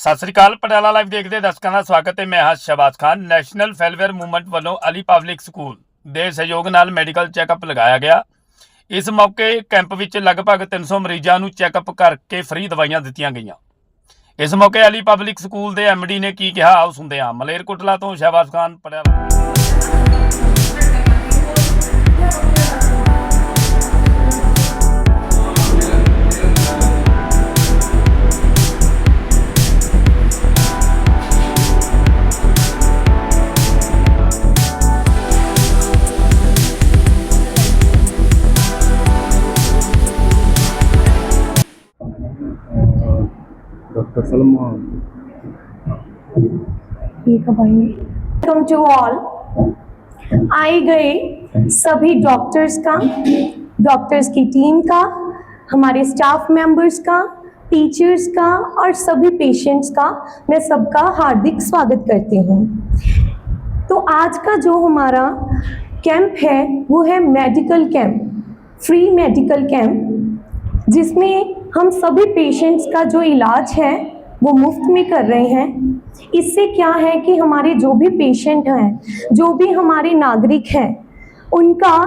ਸਤਿ ਸ੍ਰੀ ਅਕਾਲ, Patiala live ਦੇਖਦੇ ਦਰਸ਼ਕਾਂ ਦਾ ਸਵਾਗਤ ਹੈ। ਮੈਂ ਹਾਂ Shahbaz Khan, national welfare movement ਵੱਲੋਂ ਅਲੀ ਪਬਲਿਕ ਸਕੂਲ ਦੇ ਸਹਿਯੋਗ ਨਾਲ ਮੈਡੀਕਲ ਚੈੱਕਅਪ ਲਗਾਇਆ ਗਿਆ। ਇਸ ਮੌਕੇ ਕੈਂਪ ਵਿੱਚ ਲਗਭਗ 300 ਮਰੀਜ਼ਾਂ ਨੂੰ ਚੈੱਕਅਪ ਕਰਕੇ ਫ੍ਰੀ ਦਵਾਈਆਂ ਦਿੱਤੀਆਂ ਗਈਆਂ। ਇਸ ਮੌਕੇ ਅਲੀ ਪਬਲਿਕ ਸਕੂਲ ਦੇ ਐਮਡੀ ਨੇ ਕੀ ਕਿਹਾ ਆਓ ਸੁਣਦੇ ਹਾਂ। ਮਲੇਰਕੋਟਲਾ ਤੋਂ ਸ਼ਹਿਬਾਜ਼ ਖਾਨ ਪੜਿਆ डॉक्टर सलमान। ठीक है भाई। वेलकम टू ऑल आए गए सभी डॉक्टर्स का डॉक्टर्स की टीम का, हमारे स्टाफ मेंबर्स का टीचर्स का और सभी पेशेंट्स का मैं सबका हार्दिक स्वागत करती हूँ। तो आज का जो हमारा कैंप है, वो है medical camp free medical camp जिसमें हम सभी पेशेंट्स का जो इलाज है, वो मुफ़्त में कर रहे हैं। इससे क्या है कि हमारे जो भी पेशेंट हैं, जो भी हमारे नागरिक हैं, उनका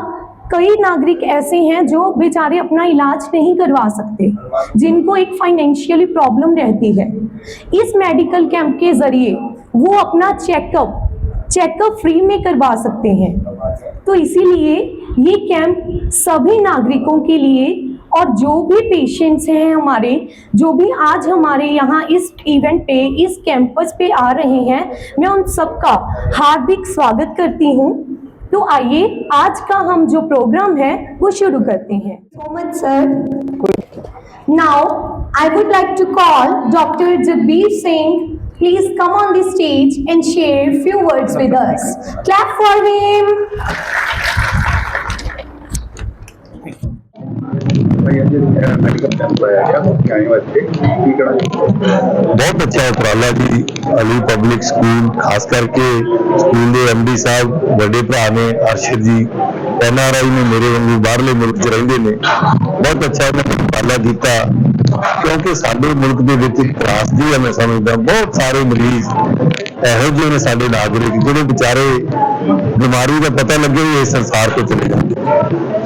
कई नागरिक ऐसे हैं जो बेचारे अपना इलाज नहीं करवा सकते, जिनको एक फाइनेंशियली प्रॉब्लम रहती है। इस मेडिकल कैंप के ज़रिए वो अपना चेकअप चेकअप फ्री में करवा सकते हैं। तो इसीलिए ये कैंप सभी नागरिकों के लिए और जो भी पेशेंट्स हैं हमारे, जो भी आज हमारे यहाँ इस इवेंट पे, इस कैंपस पे आ रहे हैं, मैं उन सबका हार्दिक स्वागत करती हूँ तो आइए, आज का हम जो प्रोग्राम है, वो शुरू करते हैं so much sir now I would like to call doctor Jagbir Singh Please come on the stage and share few words with us. Clap for him. ਬਹੁਤ ਅੱਛਾ ਉਪਰਾਲਾ ਜੀ, ਅਲੀ ਪਬਲਿਕ ਸਕੂਲ ਖਾਸ ਕਰਕੇ ਸਕੂਲ ਦੇ ਐਮਡੀ ਸਾਹਿਬ, ਵੱਡੇ ਭਰਾ ਨੇ ਅਰਸ਼ਦ ਜੀ। ਐਨਆਰਆਈ ਨੇ ਮੇਰੇ ਵਾਂਗੂ ਬਾਹਰਲੇ ਮੁਲਕ 'ਚ ਰਹਿੰਦੇ ਨੇ। ਬਹੁਤ ਅੱਛਾ ਇਹਨਾਂ ਨੇ ਉਪਰਾਲਾ ਕੀਤਾ। ਕਿਉਂਕਿ ਸਾਡੇ ਮੁਲਕ ਦੇ ਵਿੱਚ ਇੱਕ ਤਰਾਸਦੀ ਹੈ ਮੈਂ ਸਮਝਦਾ। ਬਹੁਤ ਸਾਰੇ ਮਰੀਜ਼ ਇਹੋ ਜਿਹੇ ਨੇ ਸਾਡੇ ਨਾਗਰਿਕ, ਜਿਹੜੇ ਵਿਚਾਰੇ ਬਿਮਾਰੀ ਦਾ ਪਤਾ ਲੱਗੇ ਵੀ ਇਸ ਸੰਸਾਰ ਤੋਂ ਚਲੇ ਜਾਂਦੇ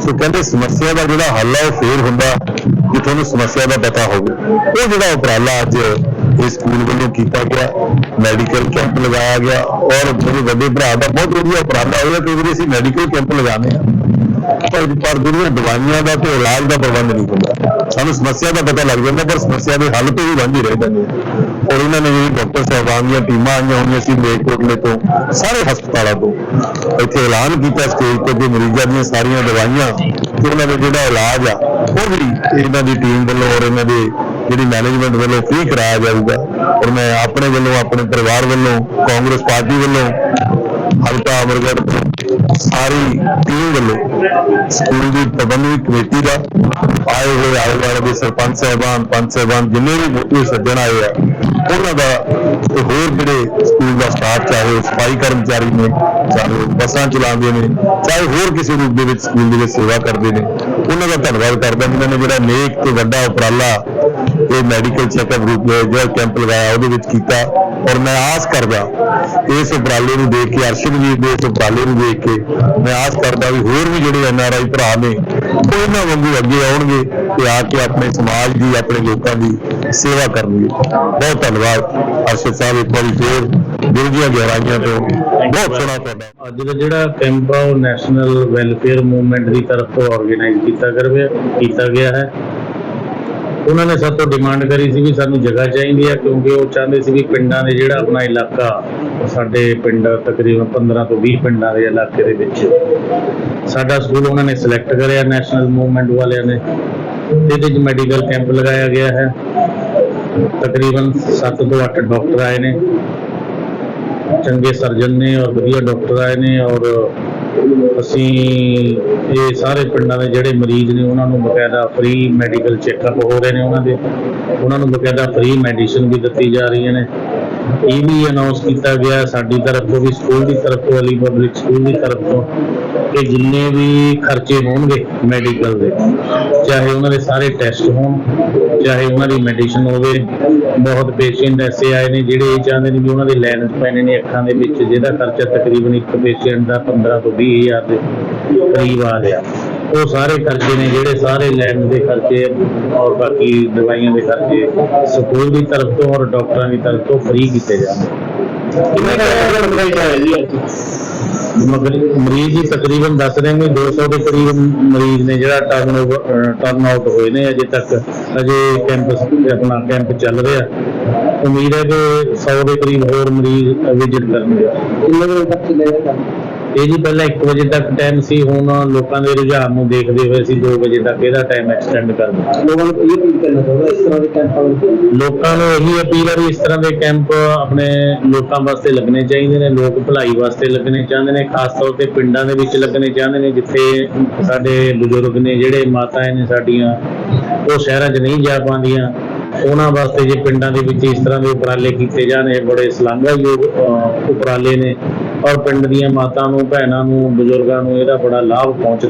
ਸੋ ਕਹਿੰਦੇ ਸਮੱਸਿਆ ਦਾ ਜਿਹੜਾ ਹੱਲ ਹੈ ਉਹ ਫੇਰ ਹੁੰਦਾ ਜੇ ਤੁਹਾਨੂੰ ਸਮੱਸਿਆ ਦਾ ਪਤਾ ਹੋਵੇ। ਉਹ ਜਿਹੜਾ ਉਪਰਾਲਾ ਅੱਜ ਇਸ ਸਕੂਲ ਵੱਲੋਂ ਕੀਤਾ ਗਿਆ ਮੈਡੀਕਲ ਕੈਂਪ ਲਗਾਇਆ ਗਿਆ ਔਰ ਮੇਰੇ ਵੱਡੇ ਭਰਾ ਦਾ ਬਹੁਤ ਵਧੀਆ ਉਪਰਾਲਾ ਹੋਇਆ ਕਿ ਵੀਰੇ ਅਸੀਂ ਮੈਡੀਕਲ ਕੈਂਪ ਲਗਾਉਂਦੇ ਆ ਪਰ ਪਰ ਜਿਹੜੀਆਂ ਦਵਾਈਆਂ ਦਾ ਤੇ ਇਲਾਜ ਦਾ ਪ੍ਰਬੰਧ ਨਹੀਂ ਹੁੰਦਾ ਸਾਨੂੰ ਸਮੱਸਿਆ ਦਾ ਪਤਾ ਲੱਗ ਜਾਂਦਾ, ਪਰ ਸਮੱਸਿਆ ਦੇ ਹੱਲ ਤੋਂ ਵੀ ਵਾਂਝੇ ਰਹਿ ਜਾਂਦੇ ਹਾਂ। ਔਰ ਇਹਨਾਂ ਨੇ ਜਿਹੜੀ ਡਾਕਟਰ ਸਾਹਿਬਾਨ ਦੀਆਂ ਟੀਮਾਂ ਆਈਆਂ ਹੋਈਆਂ ਸੀ ਮੇਕੋਟਲੇ ਤੋਂ, ਸਾਰੇ ਹਸਪਤਾਲਾਂ ਤੋਂ, ਇੱਥੇ ਐਲਾਨ ਕੀਤਾ ਸਟੇਜ ਤੇ ਕਿ ਮਰੀਜ਼ਾਂ ਦੀਆਂ ਸਾਰੀਆਂ ਦਵਾਈਆਂ, ਤੇ ਉਹਨਾਂ ਦਾ ਜਿਹੜਾ ਇਲਾਜ ਆ, ਉਹ ਵੀ ਇਹਨਾਂ ਦੀ ਟੀਮ ਵੱਲੋਂ ਔਰ ਇਹਨਾਂ ਦੇ ਜਿਹੜੀ ਮੈਨੇਜਮੈਂਟ ਵੱਲੋਂ ਫ੍ਰੀ ਕਰਾਇਆ ਜਾਊਗਾ ਔਰ ਮੈਂ ਆਪਣੇ ਵੱਲੋਂ, ਆਪਣੇ ਪਰਿਵਾਰ ਵੱਲੋਂ, ਕਾਂਗਰਸ ਪਾਰਟੀ ਵੱਲੋਂ, ਹਲਕਾ ਅਮਰਗੜ੍ਹ ਤੋਂ ਸਾਰੀ ਟੀਮ ਵੱਲੋਂ ਸਕੂਲ ਦੀ ਪ੍ਰਬੰਧਕ ਕਮੇਟੀ ਦਾ, ਆਏ ਹੋਏ ਆਲੇ ਦੁਆਲੇ ਦੇ ਸਰਪੰਚ ਸਾਹਿਬਾਨ, ਪੰਚ ਸਾਹਿਬਾਨ ਜਿੰਨੇ ਵੀ ਮੋਟੇ ਸੱਜਣ ਆਏ ਆ, ਉਹਨਾਂ ਦਾ ਤੇ ਹੋਰ ਜਿਹੜੇ ਸਕੂਲ ਦਾ ਸਟਾਫ ਚਾਹੇ ਉਹ ਸਫ਼ਾਈ ਕਰਮਚਾਰੀ ਨੇ, ਚਾਹੇ ਉਹ ਬੱਸਾਂ ਚਲਾਉਂਦੇ ਨੇ, ਚਾਹੇ ਹੋਰ ਕਿਸੇ ਰੂਪ ਦੇ ਵਿੱਚ ਸਕੂਲ ਦੇ ਵਿੱਚ ਸੇਵਾ ਕਰਦੇ ਨੇ, ਉਹਨਾਂ ਦਾ ਧੰਨਵਾਦ ਕਰਦਾ ਜਿਨ੍ਹਾਂ ਨੇ ਜਿਹੜਾ ਨੇਕ ਤੇ ਵੱਡਾ ਉਪਰਾਲਾ ਇਹ ਮੈਡੀਕਲ ਚੈੱਕਅਪ ਰੂਪ ਦੇ ਜਿਹੜਾ ਕੈਂਪ ਲਗਾਇਆ, ਉਹਦੇ ਵਿੱਚ ਕੀਤਾ। ਔਰ ਮੈਂ ਆਸ ਕਰਦਾ, ਇਸ ਉਪਰਾਲੇ ਨੂੰ ਦੇਖ ਕੇ ਅਰਸ਼ਦ ਵੀਰ ਦੇ ਇਸ ਉਪਰਾਲੇ ਨੂੰ ਦੇਖ ਕੇ, ਮੈਂ ਆਸ ਕਰਦਾ ਵੀ ਹੋਰ ਵੀ ਜਿਹੜੇ ਐਨ ਆਰ ਆਈ ਭਰਾ ਨੇ, ਉਹਨਾਂ ਵਾਂਗੂ ਅੱਗੇ ਆਉਣਗੇ ਤੇ ਆ ਕੇ ਆਪਣੇ ਸਮਾਜ ਦੀ, ਆਪਣੇ ਲੋਕਾਂ ਦੀ ਸੇਵਾ ਕਰਨਗੇ। ਬਹੁਤ ਧੰਨਵਾਦ। ਅਰਸ਼ਦ ਸਾਹਿਬ, ਇੱਕ ਵਾਰੀ ਫੇਰ ਦਿਲ ਦੀਆਂ ਗਹਿਰਾਈਆਂ ਤੋਂ ਬਹੁਤ ਸੋਹਣਾ ਤੁਹਾਡਾ। ਅੱਜ ਦਾ ਜਿਹੜਾ ਕੈਂਪ ਆ, ਉਹ ਨੈਸ਼ਨਲ ਵੈਲਫੇਅਰ ਮੂਵਮੈਂਟ ਦੀ ਤਰਫ ਤੋਂ ਆਰਗੇਨਾਈਜ਼ ਕੀਤਾ ਕਰਵੇ ਕੀਤਾ ਗਿਆ ਹੈ। ਉਹਨਾਂ ਨੇ ਸਾਡੇ ਤੋਂ ਡਿਮਾਂਡ ਕਰੀ ਸੀ ਵੀ ਸਾਨੂੰ ਜਗ੍ਹਾ ਚਾਹੀਦੀ ਹੈ ਕਿਉਂਕਿ ਉਹ ਚਾਹੁੰਦੇ ਸੀ ਵੀ ਪਿੰਡਾਂ ਦੇ ਜਿਹੜਾ ਆਪਣਾ ਇਲਾਕਾ ਸਾਡੇ ਪਿੰਡ ਤਕਰੀਬਨ 15 ਤੋਂ 20 ਪਿੰਡਾਂ ਦੇ ਇਲਾਕੇ ਦੇ ਵਿੱਚ। ਸਾਡਾ ਸਕੂਲ ਉਹਨਾਂ ਨੇ ਸਿਲੈਕਟ ਕਰਿਆ ਨੈਸ਼ਨਲ ਮੂਵਮੈਂਟ ਵਾਲਿਆਂ ਨੇ। ਇਹਦੇ 'ਚ ਮੈਡੀਕਲ ਕੈਂਪ ਲਗਾਇਆ ਗਿਆ ਹੈ। ਤਕਰੀਬਨ 7 ਤੋਂ 8 ਡਾਕਟਰ ਆਏ ਨੇ। ਚੰਗੇ ਸਰਜਨ ਨੇ ਔਰ ਵਧੀਆ ਡਾਕਟਰ ਆਏ ਨੇ ਔਰ ਅਸੀਂ ਇਹ ਸਾਰੇ ਪਿੰਡਾਂ ਦੇ ਜਿਹੜੇ ਮਰੀਜ਼ ਨੇ, ਉਹਨਾਂ ਨੂੰ ਬਕਾਇਦਾ ਫ੍ਰੀ ਮੈਡੀਕਲ ਚੈੱਕਅਪ ਹੋ ਰਹੇ ਨੇ ਉਹਨਾਂ ਦੇ। ਉਹਨਾਂ ਨੂੰ ਬਕਾਇਦਾ ਫ੍ਰੀ ਮੈਡੀਸਿਨ ਵੀ ਦਿੱਤੀ ਜਾ ਰਹੀਆਂ ਨੇ। ਇਹ ਵੀ ਅਨਾਉਂਸ ਕੀਤਾ ਗਿਆ ਸਾਡੀ ਤਰਫ ਤੋਂ ਵੀ, ਸਕੂਲ ਦੀ ਤਰਫ ਤੋਂ, ਅਲੀ ਪਬਲਿਕ ਸਕੂਲ ਦੀ ਤਰਫ ਤੋਂ, ਕਿ ਜਿੰਨੇ ਵੀ ਖਰਚੇ ਹੋਣਗੇ ਮੈਡੀਕਲ ਦੇ, ਚਾਹੇ ਉਹਨਾਂ ਦੇ ਸਾਰੇ ਟੈਸਟ ਹੋਣ, ਚਾਹੇ ਉਹਨਾਂ ਦੀ ਮੈਡੀਸਨ ਹੋਵੇ, ਬਹੁਤ ਪੇਸ਼ੈਂਟ ਐਸੇ ਆਏ ਨੇ ਜਿਹੜੇ ਇਹ ਚਾਹੁੰਦੇ ਨੇ ਵੀ ਉਹਨਾਂ ਦੇ ਲਾਈਨ ਪੈਣੇ ਨੇ ਅੱਖਾਂ ਦੇ ਵਿੱਚ, ਜਿਹਦਾ ਖਰਚਾ ਤਕਰੀਬਨ ਇੱਕ ਪੇਸ਼ੈਂਟ ਦਾ 15 ਤੋਂ 20 ਹਜ਼ਾਰ ਦੇ ਕਰੀਬ ਆ ਰਿਹਾ। ਉਹ ਸਾਰੇ ਖਰਚੇ ਨੇ ਜਿਹੜੇ ਸਾਰੇ ਲੈਣ ਦੇ ਖਰਚੇ ਔਰ ਬਾਕੀ ਦਵਾਈਆਂ ਦੇ ਖਰਚੇ ਸਕੂਲ ਦੀ ਤਰਫ ਤੋਂ ਔਰ ਡਾਕਟਰਾਂ ਦੀ ਤਰਫ ਤੋਂ ਫ੍ਰੀ ਕੀਤੇ ਜਾਣਗੇ ਕਿੰਨੇ ਦਾ ਮਰੀਜ਼ ਆਇਆ ਜੀ ਅੱਜ? ਮਗਰ ਮਰੀਜ਼ ਹੀ ਤਕਰੀਬਨ ਦੱਸ ਰਹੇ ਨੇ 200 ਦੇ ਕਰੀਬ ਮਰੀਜ਼ ਨੇ ਜਿਹੜਾ ਟਰਨ ਟਰਨ ਆਊਟ ਹੋਏ ਨੇ ਅਜੇ ਤੱਕ ਅਜੇ ਕੈਂਪਸ ਆਪਣਾ ਕੈਂਪ ਚੱਲ ਰਿਹਾ। ਉਮੀਦ ਹੈ ਕਿ 100 ਦੇ ਕਰੀਬ ਹੋਰ ਮਰੀਜ਼ ਵਿਜ਼ਿਟ ਕਰਨਗੇ। ਕਿੰਨੇ ਵਜੇ ਤੱਕ ਚੱਲੇਗਾ ਇਹ ਜੀ ਪਹਿਲਾਂ 1 ਵਜੇ ਤੱਕ ਟਾਈਮ ਸੀ ਹੁਣ ਲੋਕਾਂ ਦੇ ਰੁਝਾਨ ਨੂੰ ਦੇਖਦੇ ਹੋਏ ਅਸੀਂ 2 ਵਜੇ ਤੱਕ ਇਹਦਾ ਟਾਈਮ ਐਕਸਟੈਂਡ ਕਰ ਦਿੱਤਾ। ਲੋਕਾਂ ਨੂੰ ਇਹ ਅਪੀਲ ਕਰਨਾ ਚਾਹੁੰਦਾ ਇਸ ਤਰ੍ਹਾਂ ਦੇ ਕੈਂਪਾਂ ਲੋਕਾਂ ਨੂੰ ਇਹੀ ਅਪੀਲ ਹੈ ਵੀ ਇਸ ਤਰ੍ਹਾਂ ਦੇ ਕੈਂਪ ਆਪਣੇ ਲੋਕਾਂ ਵਾਸਤੇ ਲੱਗਣੇ ਚਾਹੀਦੇ ਨੇ ਲੋਕ ਭਲਾਈ ਵਾਸਤੇ ਲੱਗਣੇ ਚਾਹੁੰਦੇ ਨੇ ਖਾਸ ਤੌਰ ਤੇ ਪਿੰਡਾਂ ਦੇ ਵਿੱਚ ਲੱਗਣੇ ਚਾਹੁੰਦੇ ਨੇ ਜਿੱਥੇ ਸਾਡੇ ਬਜ਼ੁਰਗ ਨੇ ਜਿਹੜੇ ਮਾਤਾएं ਨੇ ਸਾਡੀਆਂ ਉਹ ਸ਼ਹਿਰਾਂ 'ਚ ਨਹੀਂ ਜਾ ਪਾਉਂਦੀਆਂ। ਉਹਨਾਂ ਵਾਸਤੇ ਜੇ ਪਿੰਡਾਂ ਦੇ ਵਿੱਚ ਇਸ ਤਰ੍ਹਾਂ ਦੇ ਉਪਰਾਲੇ ਕੀਤੇ ਜਾਣ, ਇਹ ਬੜੇ ਸ਼ਲਾਘਾਯੋਗ ਉਪਰਾਲੇ ਨੇ। ਔਰ ਪਿੰਡ ਦੀਆਂ ਮਾਤਾ ਨੂੰ, ਭੈਣਾਂ ਨੂੰ, ਬਜ਼ੁਰਗਾਂ ਨੂੰ ਇਹਦਾ ਬੜਾ ਲਾਭ ਪਹੁੰਚ